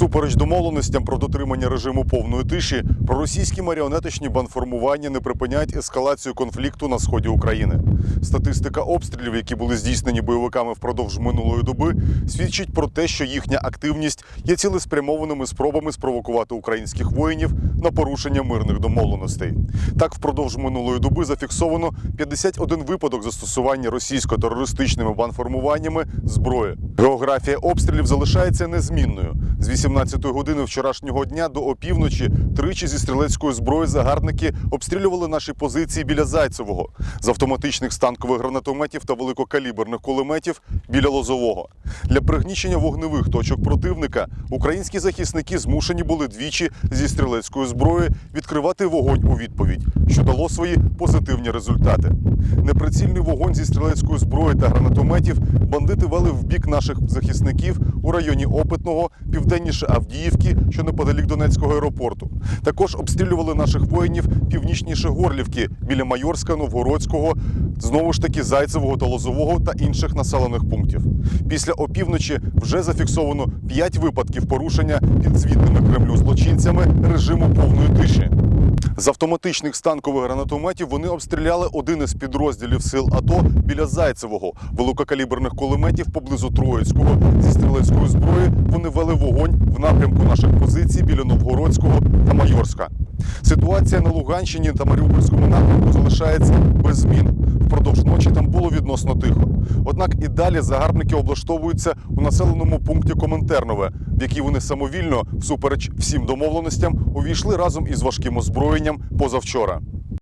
Всупереч домовленостям про дотримання режиму повної тиші, проросійські маріонеточні банформування не припиняють ескалацію конфлікту на сході України. Статистика обстрілів, які були здійснені бойовиками впродовж минулої доби, свідчить про те, що їхня активність є цілеспрямованими спробами спровокувати українських воїнів на порушення мирних домовленостей. Так, впродовж минулої доби зафіксовано 51 випадок застосування російсько-терористичними банформуваннями зброї. Географія обстрілів залишається незмінною. З 18 години вчорашнього дня до опівночі тричі зі стрілецької зброї загарбники обстрілювали наші позиції біля Зайцевого, з автоматичних станкових гранатометів та великокаліберних кулеметів біля Лозового. Для пригнічення вогневих точок противника українські захисники змушені були двічі зі стрілецької зброї відкривати вогонь у відповідь, що дало свої позитивні результати. Неприцільний вогонь зі стрілецької зброї та гранатометів бандити вели в бік наших захисників районі Опитного, південніше Авдіївки, що неподалік Донецького аеропорту. Також обстрілювали наших воїнів північніше Горлівки біля Майорська, Новгородського, знову ж таки Зайцевого та Лозового та інших населених пунктів. Після опівночі вже зафіксовано 5 випадків порушення підзвітними Кремлю злочинцями режиму повної тиші. З автоматичних станкових гранатометів вони обстріляли один із підрозділів сил АТО біля Зайцевого, великокаліберних кулеметів поблизу Троїцького. Зі стрілецької зброї вони вели вогонь в напрямку наших позицій біля Новгородського та Майорська. Ситуація на Луганщині та Маріупольському напрямку залишається без змін. Впродовж ночі там було відносно тихо. Однак і далі загарбники облаштовуються у населеному пункті Коментернове, в який вони самовільно, всупереч всім домовленостям, увійшли разом із важким озброєнням позавчора.